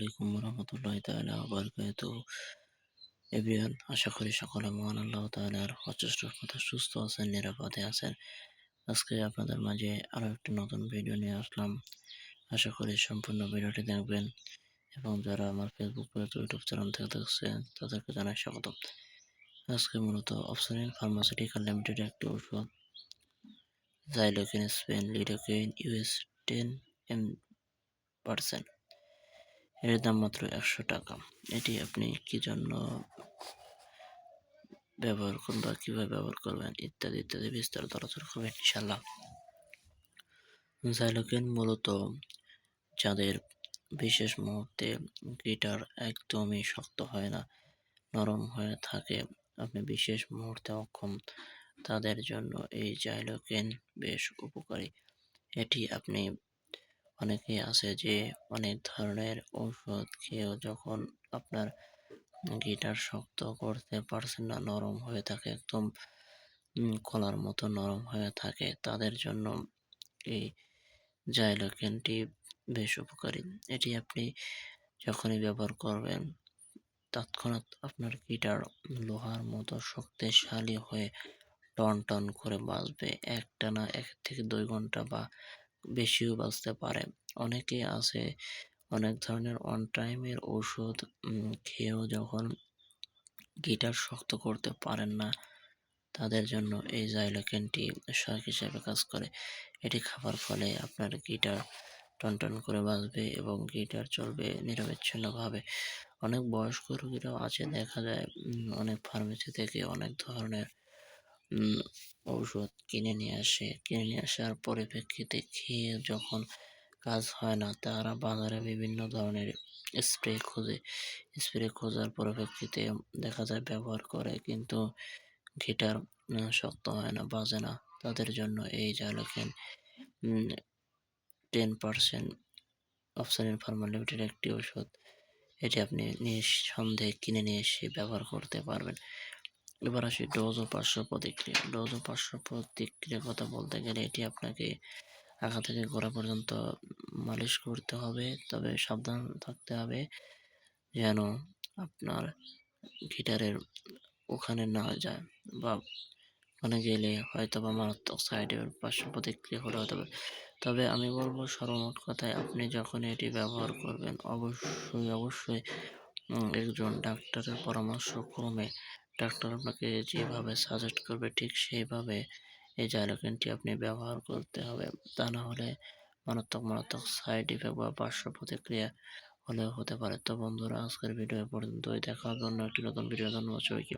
আলাইকুম রহমতুল্লাহি এভরিওয়ান, আশা করি সকলে মহান আল্লাহ তাআলার অচেষ্ট কথা সুস্থ আছেন, নিরাপদে আছেন। আজকে আপনাদের মাঝে আরও একটি নতুন ভিডিও নিয়ে আসলাম। আশা করি সম্পূর্ণ ভিডিওটি দেখবেন এবং যারা আমার ফেসবুক পেজ ইউটিউব চ্যানেল থেকে দেখছেন, তাদেরকে জানাই স্বাগতম। আজকে মূলত অপশনাল ফার্মাসিউটিক্যাল লিমিটেড একটি ওষুধ Xylocaine Spain lidocaine US ten M percent এর দাম মাত্র একশো টাকা। এটি আপনি কি জন্য ব্যবহার করবেন বা কীভাবে ব্যবহার করবেন ইত্যাদি ইত্যাদি বিস্তারিত আলোচনা করবেন ইনশাল্লাহ জাইলোকেন মূলত যাদের বিশেষ মুহূর্তে গিটার একদমই শক্ত হয় না, নরম হয়ে থাকে, আপনি বিশেষ মুহূর্তে অক্ষম, তাদের জন্য এই জাইলোকেন বেশ উপকারী। এটি আপনি অনেকেই আছে যে অনেক ধরনের ঔষধ খেয়েও যখন আপনার গিটার শক্ত করতে পারছেন না, নরম হয়ে থাকে, একদম কলার মতো নরম হয়ে থাকে, তাদের জন্য এই জাইলোকেনটি বেশ উপকারী। এটি আপনি যখনই ব্যবহার করবেন, তৎক্ষণাৎ আপনার গিটার লোহার মতো শক্তিশালী হয়ে টন টন করে বাজবে। একটানা এক থেকে দুই ঘণ্টা বা বেশিও বাঁচতে পারে। অনেকে আছে অনেক ধরনের অন টাইমের ওষুধ খেয়েও যখন গিটার শক্ত করতে পারেন না, তাদের জন্য এই জাইলোকেনটি শাক হিসেবে কাজ করে। এটি খাবার ফলে আপনার গিটার টনটন করে বাজবে এবং গিটার চলবে নিরবিচ্ছিন্নভাবে। অনেক বয়স্ক রোগীরাও আছে, দেখা যায় অনেক ফার্মেসি থেকে অনেক ধরনের ঔষধ কিনে নিয়ে আসে। কিনে নিয়ে আসার পরিপ্রেক্ষিতে খেয়ে যখন কাজ হয় না, তারা বাজারে বিভিন্ন ধরনের স্প্রে খোঁজে। স্প্রে খোঁজার পরিপ্রেক্ষিতে দেখা যায় ব্যবহার করে, কিন্তু গিটার শক্ত হয় না, বাজে না। তাদের জন্য এই জাইলোকেন টেন পার্সেন্ট অপশানিন ফার্মা লিমিটেড একটি ওষুধ এটি আপনি নিঃসন্দেহে কিনে নিয়ে এসে ব্যবহার করতে পারবেন। এবার আসি ডোজ ও পার্শ্ব প্রতিক্রিয়া ডোজ ও পার্শ্ব প্রতিক্রিয়ার কথা বলতে গেলে এটি আপনাকে আঘাত থেকে গোড়া পর্যন্ত মালিশ করতে হবে, তবে সাবধান থাকতে হবে যেন আপনার গিটারের ওখানে না যায় বা ওখানে গেলে হয়তো বা মারাত্মক সাইড পার্শ্ব প্রতিক্রিয়া হলে হতে পারে তবে আমি বলব সর্বমোট কথায়, আপনি যখন এটি ব্যবহার করবেন, অবশ্যই অবশ্যই একজন ডাক্তারের পরামর্শ ক্রমে ডাক্তার আপনাকে যেভাবে সাজেস্ট করবে, ঠিক সেইভাবে এই জায়লোকেনটি আপনি ব্যবহার করতে হবে। তা না হলে মারাত্মক মারাত্মক সাইড ইফেক্ট বা পার্শ্ব প্রতিক্রিয়া হলেও হতে পারে। তো বন্ধুরা, আজকের ভিডিও পর্যন্তই। দেখার অন্য একটি নতুন ভিডিও ধন্যবাদ সবাইকে।